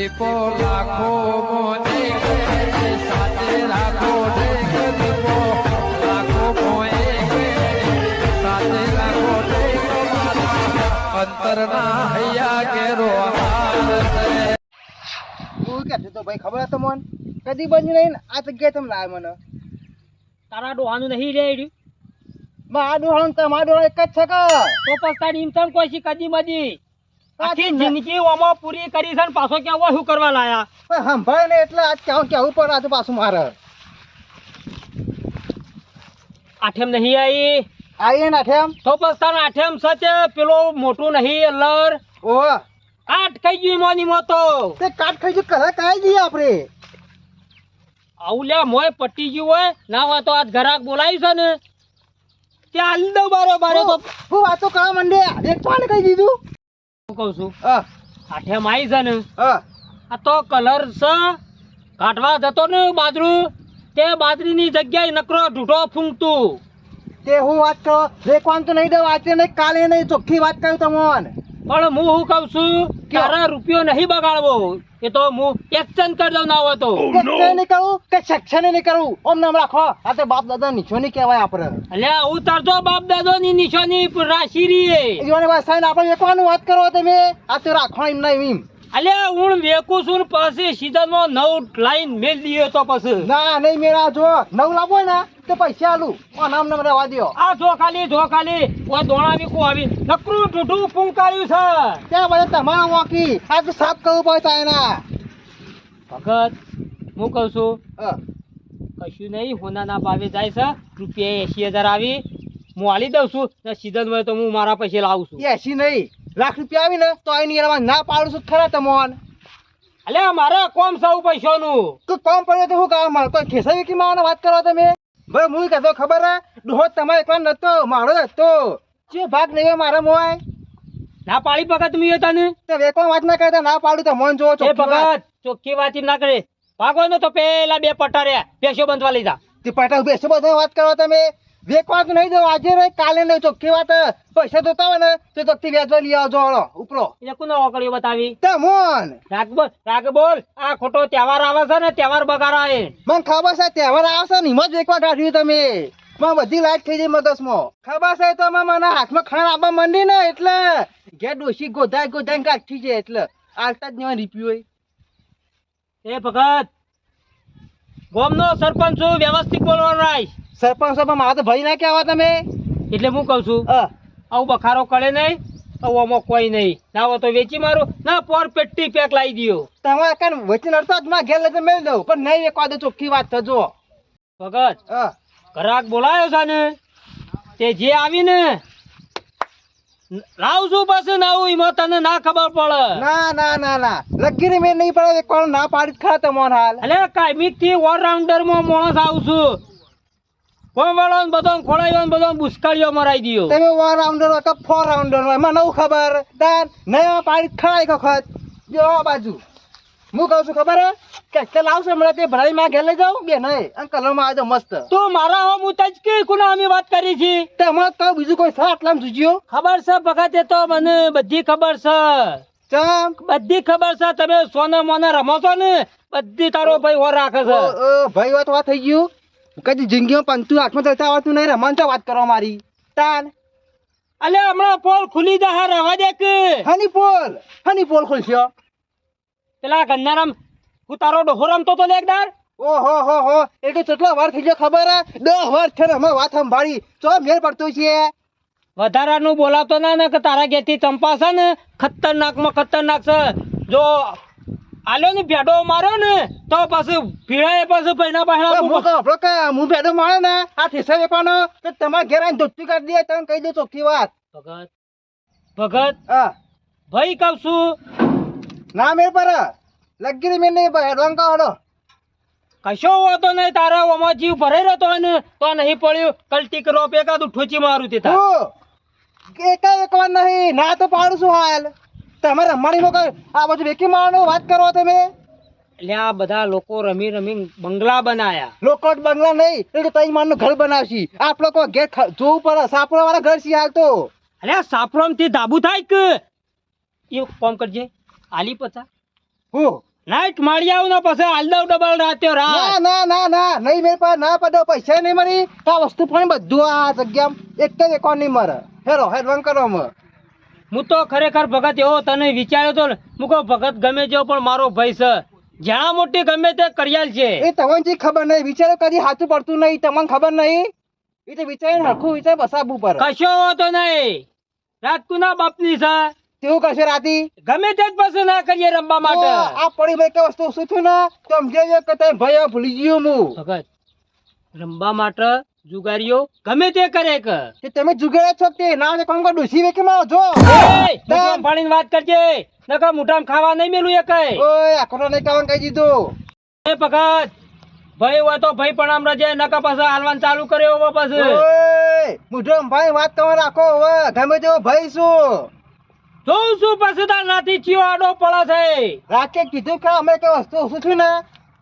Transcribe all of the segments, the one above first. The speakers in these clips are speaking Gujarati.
દીપો લાખો મોને સાથે રાખો ઢેક દીપો લાખો મોએ સાથે રાખો અંતરના હૈયા કેરો તું કે તો ભાઈ ખબર હતો મન કદી બન્યું નહીં આ જગ્યાએ તમે લાવે મને. તારા ડોહાનું નહીં રે એર્યું. ડોહાનું તમારા મારા ડોહાણ એક જ છે કે? તો પસ્તાની તારી કોઈ છે કદી મદી આખી જિંદગી ઓમો પૂરી કરી છે ને પાછો ક્યાં હોય શું કરવા લાયા? સંભાળે ને એટલે આજ કેવું કેવું પડે આજે પાછું મારે. આઠેમ નહીં આવી આવી ને આઠેમ? તો આઠેમ સચ પેલો મોટું નહીં અલ્લર ઓ કાટ ખાઈ ગયું મોની મોતો. તે કાટ ખાઈ ગયું કરે કાઈ જઈએ આપણે. આવું લે મોય પટી ગયું હોય ના હોય તો આજ ઘરાક બોલાવી છે ને. ત્યાં દઉં બારો બારો તો હું વાતો કરવા માંડે એક તો કહી દીધું? હું કહું છું? હા. આઠેમ આવી છે ને. હા. આ તો કલર છે કાઢવા જતો ને બાજરું. તે બાજરીની જગ્યાએ નકરો ઢૂઢો ફૂંકતું. તે હું વાત કરો? રેકવાનું તો નહીં દઉં આજે નહીં કાલે નહીં ચોખ્ખી વાત કહ્યું તમને. પણ હું શું કઉ છું તારા રૂપિયો નહીં બગાડવો. એ તો હું એક્સચેન્જ કરી દઉં ના હોય તો કે નહીં કરું કે સેક્શન નહીં કરું? ઓમ નામ રાખો. આ તો બાપ દાદા નીચો નહીં કહેવાય આપણે. અલ્યા હું તારજો બાપ દાદો ની નિશાની રાશિ રીએ. જોને બસ સાહેબ આપણે એકવાનું વાત કરો તમે. આ તો રાખો એમ નહીં એમ. અલ્યા હું વેકું છું પછી સીઝનમાં નવ લાઈન મેલ દઈએ તો પછી. ના નહીં મેરા જો નવ લાવો ને તો પૈસા આલુ. ઓ નામ નામ રહેવા દ્યો આ જો ખાલી જો ખાલી ઓ દોણા વીકું આવી. નકરું ઢૂઢું ફૂંકાયું છે. ત્યાં બધા તમારા વાંકી. આ તો સાફ કરવું પડે તાયના ભગત હું કહું છું હા. કશું નહીં હોનાના ભાવે જાય છે. રૂપિયા એસી હજાર આવી. હું આલી દઉં છું ને સીઝન હોય તો હું મારા પૈસે લાવું છું. એસી નહીં. લાખ રૂપિયા આવી ને તો આની એમાં ના પાડું છું ખરા તમોન. અલે મારે કોમ સૌ પૈસાનું? તો કોમ પડ્યો તો શું કામ? મારે કોઈ ખેસા વિકી માવાનો વાત કરો તમે? ભાઈ હું કહેતો ખબર હે? ડોહો તમારે એકલા નતો મારો હતો. જે ભાગ નહીં મારા મોય ના પાડી ભગત મી તને? તો વેકો વાત ના કરતા ના પાડું તો મન જોવો ચોખ્ખી. ભગત ચોખ્ખી વાત ના કરે. ભાગો ને તો પેલા બે પટાર્યા બેસો બંધવા લીધા તે પટા બેસો બંધવા વાત કરો તમે? વેકવા તો નહીં દો આજે નહીં કાલે નહીં ચોખ્ખી વાત. પૈસા જોતા હોય ને તો ચોખ્ખી વ્યાજવા લઈ આવજો હળો ઉપરો. એટલે કોનો ઓકળીઓ બતાવી? તે મોન રાગ બોલ આ ખોટો તહેવાર આવે છે ને તહેવાર બગાડાય મને ખબર છે તહેવાર આવશે ને હિંમત વેકવા કાઢ્યું તમે. માં બધી લાઈટ થઈ ગઈ મદસમાં ખબર છે તો મને હાથમાં ખાણ આપવા માંડી ને એટલે ઘેર ડોસી ગોધાય ગોધાય કાઢી છે એટલે આલતા જ નહીં રીપ્યું હોય એ. ભગત ગોમનો સરપંચ છું વ્યવસ્થિત બોલવાનું રાખ સરપંચ સાહેબ મારા તો ભાઈ ના કહેવા તમે. એટલે હું કહું છું હા. આવું બખારો કરે નહીં આમાં કોઈ નહીં. ના હોય તો વેચી મારું ના પોર પેટી પેક લાવી દ્યો. તમારે કાન વેચી લડતો જ માં ઘેર લઈને મેળ દઉં. પણ નહીં એક દો ચોખ્ખી વાત થજો. ભગત હા. ગ્રાહક બોલાયો છે ને તે જે આવી ને લાવ છું પછી ના આવું એમાં તને ના ખબર પડે. ના ના ના ના. લગીરી મેં નહીં પડે વેકવાનું ના પાડી ખરા તમોન હાલ. અલે કાયમિકથી ઓલરાઉન્ડરમાં માણસ આવું છું. કોઈ વાળો ને બધો ખોળાયો ને બધો બુસ્કાળીઓ મરાઈ ગયો. તમે વન રાઉન્ડર હોય કે ફોર રાઉન્ડર હોય મને નવું ખબર? તાર નયો પાણી ખડાય વખત જો બાજુ. હું કહું છું ખબર હે? કે કે લાવશે હમણાં તે ભરાઈ માં ઘેર લઈ જાઉં? બે નહીં. અને કલરમાં આવજો મસ્ત. તું મારા હો હું તજ કે કુના અમે વાત કરી છે? તે હમણાં તો બીજું કોઈ છે આટલામાં જુજ્યો? ખબર છે ભગત તો મને બધી ખબર છે. ચમ? બધી ખબર છે તમે સોના મોના રમો છો ને? બધી તારો ભાઈ હો રાખે છે. ભાઈ વાત વાત થઈ ગયું? કદી જિંદગીમાં પંતુ હાથમાં ચડતા આવડતું નહીં રમણ તો વાત કરો મારી. તાન. અલે હમણાં પોલ ખુલી જા રવા દે કે. હની પોલ હની પોલ ખોલશો. પેલા ગન્નારામ હું તારો ડોહો રમતો તો લેકદાર ઓહો હો હો એ તો કેટલો વાર થઈ ગયો ખબર હે? દસ વર્ષ છે હમણાં અમે વાત સંભાળી. ચો મેર પડતો છે? વધારાનું બોલાતો ના ને કે તારા ઘેરથી ચંપા છે ને? ખતરનાકમાં ખતરનાક છે. જો આલ્યો ને ભેડો મારો ને તો પછી ભીડાએ પછી પૈના પહેલા હું કહું આપણો કે હું ભેડો મારે ને આ ઠેસા વેપાનો તો તમારે ઘેર આવીને ધોતી કરી દે તમે કહી દો ચોખ્ખી વાત. ભગત ભગત હા. ભાઈ કહું છું. ના મેં પર લગીરી મેં નહીં ભેડો કહો કશો હોતો નહીં તારા ઓમાં જીવ ભરાઈ રહેતો હોય ને તો નહીં પડ્યું કલટી કરો એકાદું ઠોચી મારું તે એકા એક વાર નહીં ના તો પાડું છું હાલ. તમે રમવાની મોકલ આ બાજુ વેકી મારવાનો વાત કરો તમે. એટલે આ બધા લોકો રમી રમી બંગલા બનાયા. લોકો બંગલા નહીં એટલે તઈ મારનું ઘર બનાવશી. આપ લોકો ઘેર જોવું પડે. સાપરો વાળા ઘર છે હાલ તો અરે સાપરો થી ધાબુ થાય કે? એ કોમ કરજે. આલી પચા હું? નાઈટ માળી આવું ના પછી હાલ દઉં ડબલ રાત્યો ના ના ના ના. નહીં મેં પાસે ના પડ્યો પૈસા નહીં મળી. તો વસ્તુ પણ બધું આ જગ્યા એક જ એકોન નહીં મળે હેરો હેડવાન કરો અમે હું તો ખરેખર ભગત એવો તને વિચાર્યો તો ને હું કહું ભગત ગમે તેવો પણ મારો ભાઈ છે. જ્યાં મોટી ગમે તે કરિયાલ છે. એ તમને જે ખબર નહીં વિચારો કદી સાચું પડતું નહીં તમને ખબર નહીં? એ તો વિચારીને હરખું વિચાર બસાબવું પડે. કશો હોતો નહીં. રાજકુના બાપની છે? તેવું કશે રાતી? ગમે તે જ પસંદ ના કરીએ રમવા માટે. આ પડી ભાઈ કઈ વસ્તુ શું થયું ને? તો સમજાવજો કે ભાઈ ભૂલી ગયો હું. ભગત રમવા માટે જુગારીઓ ગમે તે કરે કે. કે તમે જુગારા છો તે ના હોય તો કોણ વેકે માં જો. મુઠામાં ફાડીને વાત કરજે. નકર મુઠામ ખાવા નહીં મેલું એ કઈ. ઓય આખો નહીં કાવન કહી દીધું? એ પગત ભાઈ હોય તો ભાઈ પણ આમ રજે નકર પાછા હાલવાન ચાલુ કર્યો હવે પાછું. ઓય મુઢો ભાઈ વાત કરવા રાખો હવે. ગમે તેવો ભાઈ શું? જોઉં છું પાછું તાર નાથી ચિયો આડો પડે છે. રાખે કીધું કે અમે કઈ વસ્તુ ઓછું છું ને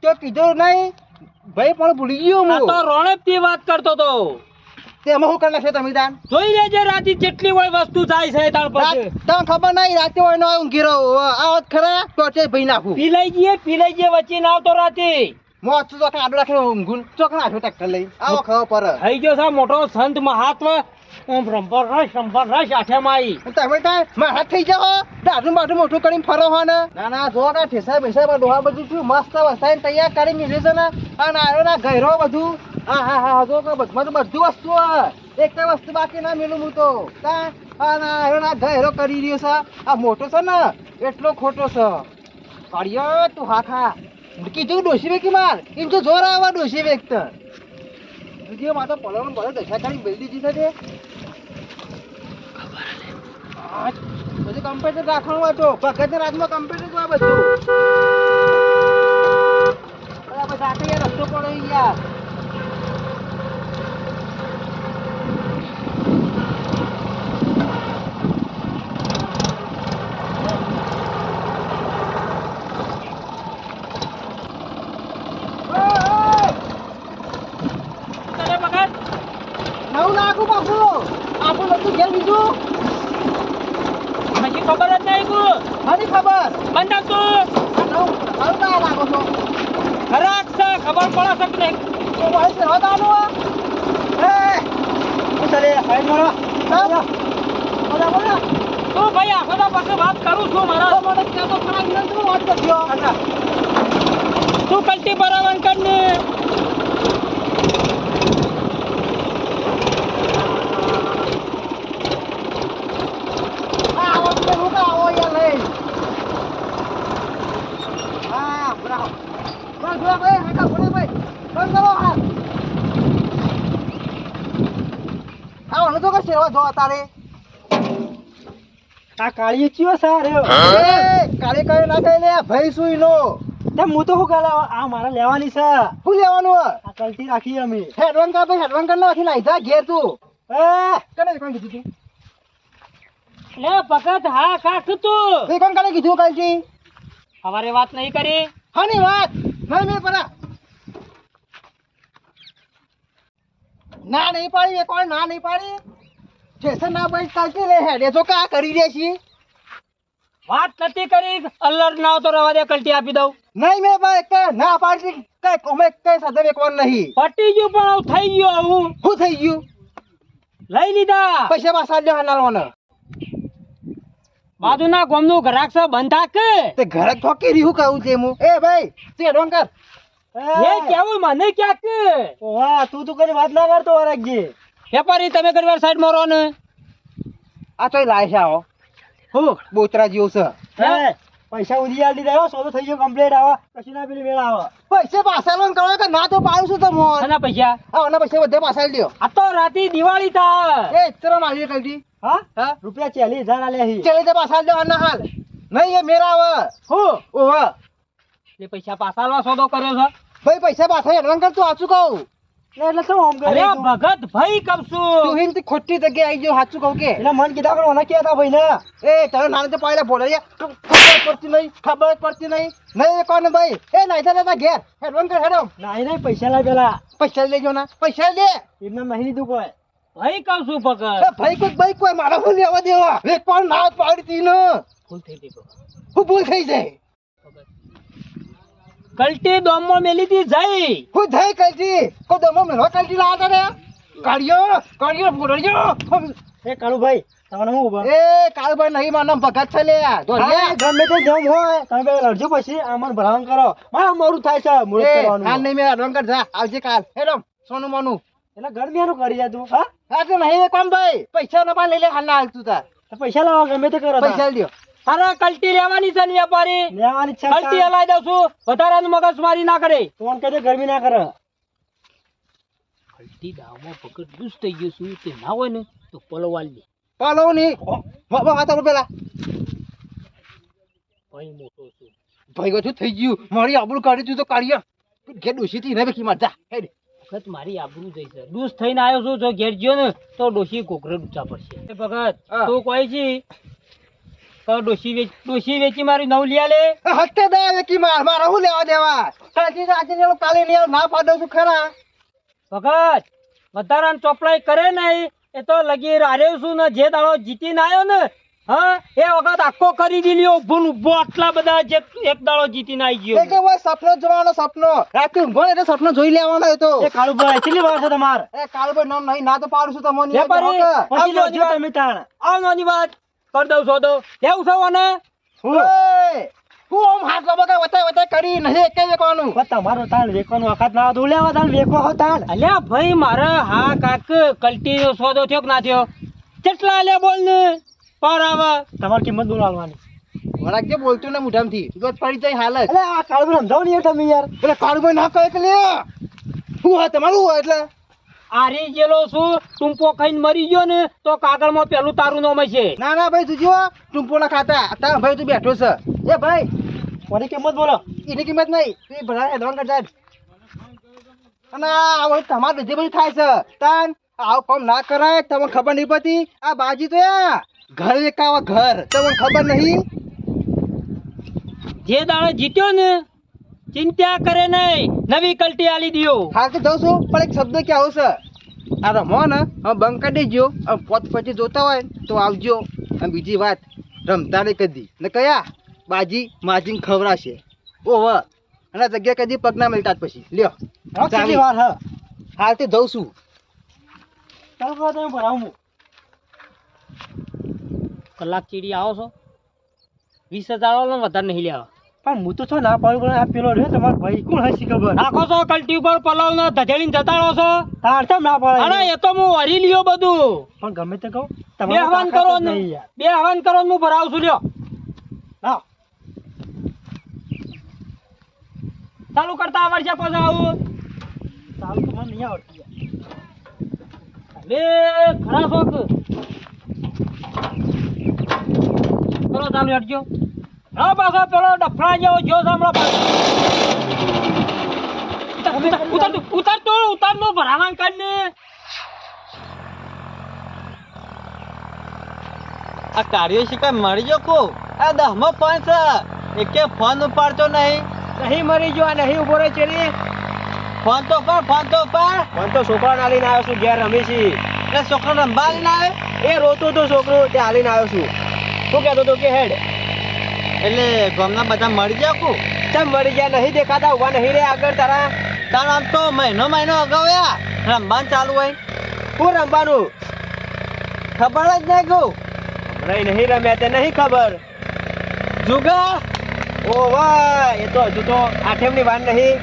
તો કીધું નહીં. ભાઈ પણ ભૂલી ગયો હું. તો રોણેપથી વાત કરતો તો તે અમે શું કરી છે તમે દાન જોઈ લેજે રાતી જેટલી હોય વસ્તુ થાય છે તાર પછી રાત- ખબર નહીં રાતે હોય નો ઊંઘી રહો વાત ખરા? તે ભાઈ નાખું. પીલાઈ જઈએ પીલાઈ જઈએ વચ્ચે ના આવતો રાતે. મોત તો આડો રાખીને ઊંઘું. ચોક નાખ્યો ટેક્ટર લઈ આવો ખબર પર થઈ ગયો સા મોટો સંત મહાત્મા. ઓમ રંભર રસ રંભર રસ આઠેમાં આવી તમે કાંઈ મારા થઈ જાઓ દાઢું બાઢું મોટું કરીને ફરો હો ને. ના ના જો કા ઠેસા બેસા પર ડોહા બધું શું મસ્ત વસાઈને તૈયાર કરી મેલ્યું છે ને. અને આયો ના ગયરો બધું. હા હા હા જો કે બધું બધું વસ્તુ હે. એક તો વસ્તુ બાકી ના મેલું હું તો. કા? અને આયો ના ઘેરો કરી રહ્યો છે. આ મોટો છે ને એટલો ખોટો છે. કાઢ્યો તું હા ખા. કીધું ડોસી વેકી માર. એમ તો જોર આવવા ડોસી વેકતા. બીજી માતો પલોનો બધો દશા ખાલી બેલી દીધી છે બધું કમ્પ્યુટર રાખવાનું હતું ભગત રાજમાં કમ્પ્યુટર જોવા બધું અરે આપણે સાથે યાર રસ્તો પડે યાર ઓય, ઓય, તને ભગત નવું નાખું પાછું આપણું બધું ઘેર બીજું પછી ખબર જ નહીં કુ મારી ખબર બંધ આપતો આ નવું નવું ના લાગો છો ખરાક છે પડે છે કે નહીં તો ભાઈ આ? તો પછી વાત કરું છું મારા મને ક્યાં તો ખરા વિનંતી વાત કરજો તું કલ્ટી ભરાવન કર ને આ આવો તો હું તો આવો યાર લઈ હા બરાબર બસ બસ ભાઈ હાકા બોલે ભાઈ બંધ કરો હાથ આવો નતો કે સેવા જો તારે આ કાળી ચિયો સારે એ કાળી કાલે ના કઈ લે ભાઈ સુઈ નો તે હું તો હું કાલે આ મારા લેવાની છે. શું લેવાનું આ કલટી રાખી અમે. હેડવાન કા ભાઈ હેડવાન કર નાખી નાઈ જા ઘેર તું. એ કને કોણ કીધું તું? લે પકડ હા કાઠ તું. તે કોણ કને કીધું કાલથી અમારે વાત નહીં કરી. હાની વાત. નહીં મેં પરા ના નહીં પાડી એ કોણ ના નહીં પાડી. સ્ટેશન ના ભાઈ ચાલતી લે હેડે તો કા કરી દે છે. વાત નથી કરી અલ્લર ના તો રવા દે કલ્ટી આપી દઉં. નહીં મેં ભાઈ કે ના પાડી કઈ કોમે કઈ સાધે વેકવાન નહીં. પટી ગયું પણ થઈ ગયું આવું. શું થઈ ગયું? લઈ લીધા. પૈસા પાછા લ્યો હાનાલવાનો બાજુના ગોમનું ગ્રાહક છે બંધા કે તે ઘરાક ઠોકી રહ્યું કહું છે હું એ ભાઈ તે કર. એ કેવું મને ક્યાંક? વાહ તું તો કરી વાત ના કરતો વરાગજી. વેપારી તમે કરી વાર સાઈડ મારો ને? આ તો લાય છે આવો. હું. બોતરા જેવું છે? પૈસા ઉધી આલી દેવો સોદો થઈ ગયો કમ્પ્લીટ આવા. પછી ના પેલી વેળા આવે. પૈસા પાછા લોન કરો કે ના તો પાડું છું તમો શાના પૈસા? હા ઓના પૈસા બધે પાછા લ્યો આ તો રાતી દિવાળી તા એ ઇતરો મારી કલજી હા? હા? રૂપિયા 40000 આલે હી. ચલે તે પાછા લ્યો આના હાલ. નહીં એ મેરા આવે હું? ઓહ. એ પૈસા પાછા આલવા સોદો કર્યો છે? ભાઈ પૈસા પાછા એડવાન્સ કરતો તું આચું કહું. એટલે શું આમ અરે ભગત ભાઈ કમ તું હિન તે ખોટી જગ્યાએ આવી ગયો સાચું કહું કે? એટલે મન કીધા પણ ઓના કહેતા ભાઈ ને એ તને નાને તો પાયલા બોલે ખબર પડતી નહીં ખબર પડતી નહીં. નહીં કોણ ભાઈ? એ નાઈ તા ઘેર. એડવાન્સ કર હેડો નાઈ નહીં પૈસા લાવ પેલા. પૈસા લેજો ના પૈસા લે. એમને નહીં લીધું કોઈ? ભાઈ કમ છું ભગત. ભાઈ કોઈ ભાઈ કોઈ મારા હું લેવા દેવા. એક પણ ના પાડતી ન. ભૂલ થઈ ગઈ હું ભૂલ થઈ જાય. કલ્ટી દોમો મેલી તી જઈ. હું જઈ કલજી કો દોમો મેલો કલજી લાતા રે કાળિયો કાળિયો બોડ્યો એ કાળુભાઈ તમને હું ઊભા એ કાળભાઈ નહીં માર નામ ભગત છે લે. તો લે. ગમે તે જેમ હોય તમે બે લડજો પછી આમાં ભલામણ કરો. મારા મોડું થાય છે મૂળ કરવાનું હાલ નહીં મેં રંગર જા. આવજે કાલ. હેડમ સોનું મોનું. એટલે ગરમિયાનું કરી જા તું હા? હા તો નહીં કોમ ભાઈ? પૈસા ન પા લઈ લે હાલ ના હાલ તું તાર પૈસા લાવો ગમે તે કરો પૈસા લ્યો અરે કલ્ટી લેવાની છે ને વેપારી. લેવાની છે કલ્ટી હલાઈ દઉં છું. વધારાનું મગજ મારી ના કરે. ફોન કરજો ગરમી ના કરે. કલ્ટી દાવમાં પકડ દુસ થઈ ગયો છું. તે ના હોય ને તો પલવાલ દે. પલવની વાતા પેલા. ભાઈ મોટો છું. ભાઈ ગયું થઈ ગયું. મારી આબરૂ કાઢી તું તો કાઢ્યો ઘેર ડોસી થી ને બેકી માર જા ભગત મારી આબરૂ જઈ છે. દુસ થઈને આવ્યો છું. જો ઘેર ગયો ને તો ડોસી કોકરે ઊંચા પડશે. ભગત તું કોઈ છી? તો ડોશી વેચ ડોશી વેચી મારી નવ લિયા લે હત્તે દે બેકી માર. મારે હું લેવા દેવા? સાચી સાચી ને કાલે ને ના પાડો છું ખરા. ભગત વધારાની ચોપડાઈ કરે નહીં. એ તો લગી છું ને જે દાડો જીતીને આવ્યો ને હા એ વખત આખો કરી દીધો. ભૂલ ઊભો આટલા બધા જે એક દાડો જીતીને આવી ગયો. એ કે ભાઈ સપનો જોવાનો સપનો. રાતે ઊંઘો એટલે સપનો જોઈ લેવાનો એ તો. એ કાળુભાઈ કેટલી વાર છે તમારે? એ કાળભાઈ નામ નહીં ના તો પાડું છું તમને પછી આવજો, તમે તાણ. આવ નાની વાત. કરી દઉં છો તો. લેવું છો અને હું? હું આમ હાથ બાબા કઈ વતાય વતાય કરી નહીં એક વેકવાનું. તમારો તાણ વેકવાનો વખત ના આવતો લેવા તાણ વેકો હો તાણ અલ્યા ભાઈ મારે હા કાક કલ્ટી નો સોદો થયો કે ના થયો? કેટલા લે બોલ ને પર આવે. તમારી કિંમત બોલાવવાની. વળાક જે બોલતું ને મુઠામથી. ગોત પડી જાય હાલ એટલે આ કાળુભાઈ સમજાવો ને તમે યાર. એટલે કાળભાઈ ના કહે કે લે. હું હા તમારું એટલે. આરી જેલો છું ટૂંપો ખાઈને મરી ગયો ને તો કાગળમાં પેલું તારું નામ છે ના ના ભાઈ તું જો ટૂંપો ના ખાતા. તારા ભાઈ તું બેઠો છે. એ ભાઈ કોની કિંમત બોલો? એની કિંમત નહીં. તું ભરા એડવાન્સ કરતા અને આ હવે તમારે બીજી બધું થાય છે. તાન આવું કામ ના કરાય તમને ખબર નહીં પડતી. આ બાજી તો ઘર એકાવા ઘર. તમને ખબર નહીં? જે દાડો જીત્યો ને ચિંતા કરે નહીં. નવી કલ્ટી આલી દિયો. હા તો જઉં છું. પણ એક શબ્દ કે આવશે? આ રમો ને હવે બંધ કાઢી દેજો. અને પોત પછી જોતા હોય તો આવજો. અને બીજી વાત રમતા નહીં કદી. ને કયા? બાજી માજીને ખવડાશે. ઓહ અને જગ્યા કદી પગ ના મિલતા જ પછી. લ્યો. હા, કેટલી વાર હા. હાલ તો જઉં છું. તમે ભરાવું કલાક ચીડી આવો છો. વીસ હજાર વાળો વધારે નહીં લેવા. પણ હું તો છો ના પાડું પણ આ પેલો રહ્યો તમારો ભાઈ. કોણ હસી ખબર? રાખો છો કલ્ટી ઉપર પલાવ ને ધજેડીને જતા રહો છો. તાર કેમ ના પાડે? અરે એ તો હું હરી લ્યો બધું. પણ ગમે તે કહું બે હવાન કરો ને બે હવાન કરો હું ભરાવું છું લ્યો ચાલુ કરતા આવડશે પછી આવું. ચાલુ તો મને નહીં આવડતું લે ખરા શોખ. ચાલુ હટજો. હા પાછો પેલો ડફડા જેવો જો સાંભળો. ઉતાર, ઉતાર, ઉતાર, તો ઉતાર નો ભરાવાન કાઢ ને આ કાર્યો શિકાર મળી ગયો કો આ દહમો ફોન છે એકે ફોન ઉપાડતો નહીં નહીં મરી ગયો આ નહીં ઊભો રહે રે ફોન તો પર ફોન તો પર ફોન તો છોકરા ના લઈને આવ્યો છું ઘેર રમી છી એટલે છોકરો રંબા લઈને આવે એ રોતો તો છોકરો તે હાલીને આવ્યો છું શું કહેતો તો કે હેડ એટલે ગામના બધા મળી ગયા કુ? તે મળી ગયા? નહીં દેખાતા? ઊભા નહીં રે આગળ તારા? તાર આમ તો મહિનો મહિનો અગાઉ રમવાનું ચાલુ હોય. શું રમવાનું? ખબર જ નહીં કુ નહીં નહીં રમ્યા તે નહીં ખબર. જુગા ઓ વાહ એ તો હજુ તો આઠેમની વાર નહીં.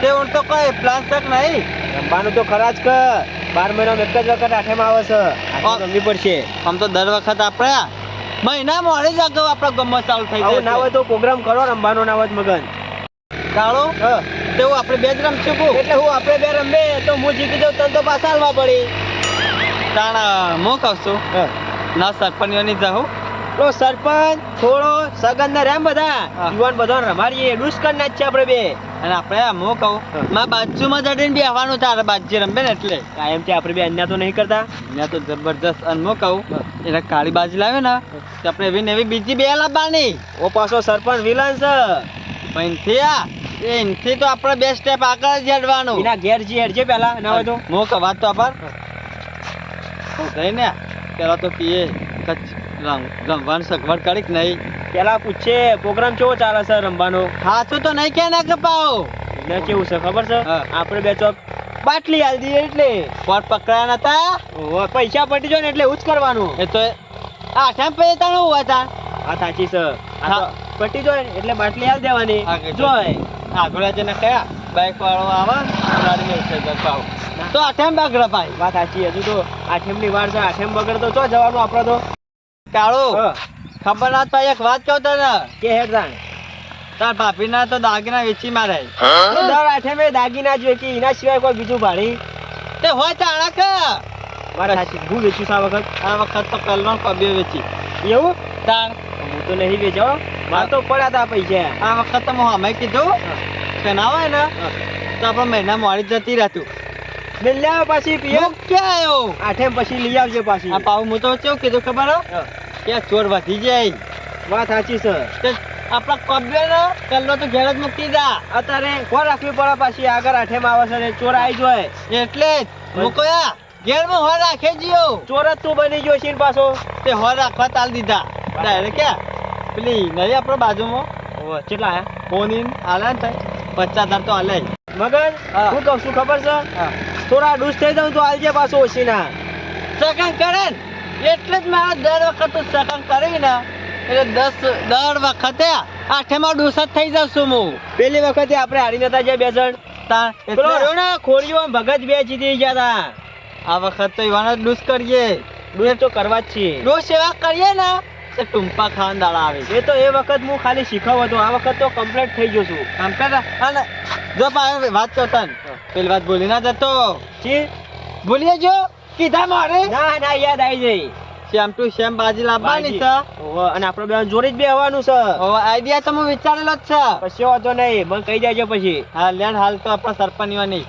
તે હું તો કઈ પ્લાન તક નહીં. રમવાનું તો ખરા જ કર. બાર મહિનામાં એક જ વખત આઠેમ આવે છે. રમવી પડશે. આમ તો દર વખત આપણે. મહિના મોડે જ આગળ આપણા ગમત ચાલુ થઈ આવું ના હોય તો પ્રોગ્રામ કરો રમવાનો ના હોય મગન. કાળો હા. તેવું આપણે બે જ રમશું કો એટલે હું આપણે બે રમે તો હું જીતી જાઉં તને તો પાછા હાલવા પડી. તાણા હું કહું છું? ના સરપંચની જાઉં. તો સરપંચ થોડો સગન ને રેમ બધા. યુવાન બધા રમાડીએ. ના જ છે આપણે બે. અને આપણે આ હું કહું. માં બાજુમાં જડીને બેહવાનું તારે બાજુ રમે ને એટલે. કાયમથી આપણે બે અન્યા તો નહીં કરતા. અહીંયા તો જબરજસ્ત. અને હું કહું એટલે કાળી બાજુ લાવે ને આપણે એવી ને એવી બીજી બે લાવવાની. ઓ પાછો સરપંચ વિલન છે. પણ થયા એનથી તો આપણે બે સ્ટેપ આગળ જ હેડવાનું એના ઘેર જે હેડજે પેલા ના હોય તો. કહું વાત તો આભાર ને પેલા તો પીએ. કચ્છ. રમવાનું સગવડ કરી નહીં? પેલા પૂછે પ્રોગ્રામ કેવો ચાલે છે રમવાનો? હાથું તો નહીં કે ના કપાવ? એટલે કેવું છે ખબર છે? આપણે બે ચોક બાટલી હાલ દઈએ એટલે. પોટ પકડાયા નતા? પૈસા પટી જાય ને એટલે એવું જ કરવાનું. એ તો આઠમ પૈસા તાણ હું હતા આ સાચી છે. હા. પટી ને એટલે બાટલી હાલ દેવાની. જોય આગળ જઈને કયા? બાઈક વાળો આવે તો આઠેમ બગડે ભાઈ. વાત સાચી હજુ તો આઠેમની વાર છે. આઠેમ બગડે તો ચો જવાનું આપણે તો. કાળો ખબર ના ભાઈ એક વાત કહું તને. કે હેડ તાર ભાભી ના તો દાગીના વેચી મારે. દર આઠે મેં દાગીના જોઈએ કે એના સિવાય કોઈ બીજું ભાડી. તે હોય તાણા કે મારા સાચી હું વેચીશ આ વખત. આ વખત તો કલનો કબીર વેચી. એવું? તાણ હું તો નહીં વેચો મારે તો પડ્યા તા પૈસા. આ વખત તો હું અમે કીધું કે ના હોય ને તો આપણે મહિના મોડી જતી રહેતું. મેં લે પાછી પીએ? ક્યાં આવ્યો આઠે પછી લઈ આવજે પાછી. આ પાવ હું તો કેવું કીધું ખબર હો? હા. કે ચોર વધી જાય. વાત સાચી છે આપણા કબીર ને કલનો તો ઘેર જ મૂકી દા. અત્યારે કોણ રાખવી પડે પાછી? આગળ આઠેમ આવે છે ને ચોર આવી જાય. એટલે જ મૂકોયા. ઘેરમાં હોર રાખે જીઓ. ચોર જ તું બની ગયો છે પાછો. તે હોર રાખવા તાલ દીધા. ડાયરેક્ટ ક્યાં? પેલી નહીં આપણે બાજુમાં. ચેટલા કેટલા આયા? ફોન ઇન આલે ને થાય પચાસ હજાર તો આલે મગર હું. કહું છું ખબર છે? થોડા ડૂસ થઈ જાઉં તો આલજે પાછો ઓછીના ના કરે ને. એટલે જ મારા દર વખત તું કરી ને એટલે દસ દર વખતે આઠેમાં ડૂસ જ થઈ જશું હું. પેલી વખતે આપણે હારી નતા ગયા બે જણ? ખોડીઓ ભગત બે જીતી ગયા તા. આ વખત તો ઈવાના ડૂસ કરીએ. ડૂસ તો કરવા જ છે ડૂસ સેવા કરીએ ને તો ટૂંપા ખાવાના દાડા આવે એ તો એ વખત હું ખાલી શીખવ હતો. આ વખત તો કમ્પ્લીટ થઈ ગયો છું. કમ્પ્લીટ પેલા અને જો વાત કરતા પેલી વાત ભૂલી ના જતો. છી? ભૂલી જો. કીધા મારે? ના ના યાદ આવી જાય શ્યામ ટુ શ્યામ બાજી લાવવાની છે અને આપણે બે જોડે જ બે આવવાનું છે આઈડિયા તો હું વિચારેલો જ છે. પછી વાંધો નહીં મને કહી દેજો પછી. હા લેણ હાલ તો આપણા સરપંચ નહીં